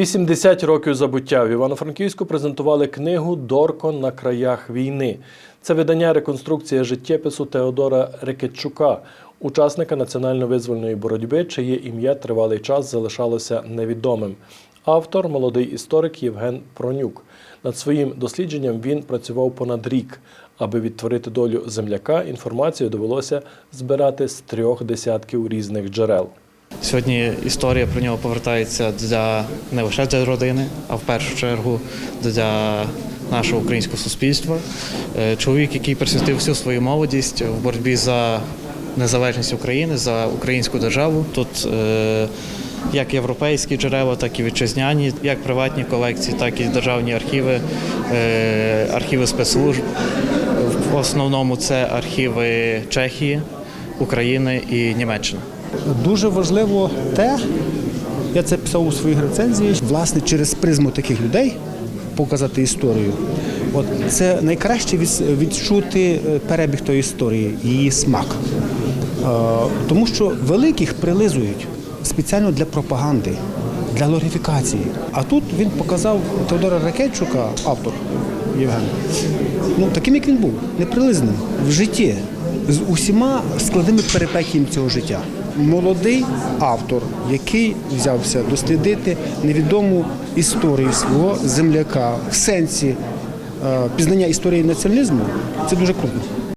80 років забуття в Івано-Франківську презентували книгу Дорко на краях війни. Це видання реконструкція життєпису Теодора Рекетчука, учасника національно-визвольної боротьби, чиє ім'я тривалий час залишалося невідомим. Автор молодий історик Євген Пронюк. Над своїм дослідженням він працював понад рік. Аби відтворити долю земляка, інформацію довелося збирати з трьох десятків різних джерел. Сьогодні історія про нього повертається для не лише для родини, а в першу чергу для нашого українського суспільства. Е, Чоловік, який присвятив всю свою молодість в боротьбі за незалежність України, за українську державу. Тут е, як європейські джерела, так і вітчизняні, як приватні колекції, так і державні архіви, е, архіви спецслужб. В основному це архіви Чехії, України і Німеччини. Дуже важливо те, я це писав у своїх рецензіях, власне, через призму таких людей показати історію. От це найкраще відчути е, перебіг тої історії, її смак. Е, Тому що великих прилизують спеціально для пропаганди, для глорифікації. А тут він показав Теодора Ракетчука, автор Євген, ну, таким, як він був, неприлизним в житті, з усіма складними перипетіями цього життя. Молодий автор, який взявся дослідити невідому історію свого земляка в сенсі е, пізнання історії націоналізму, це дуже круто.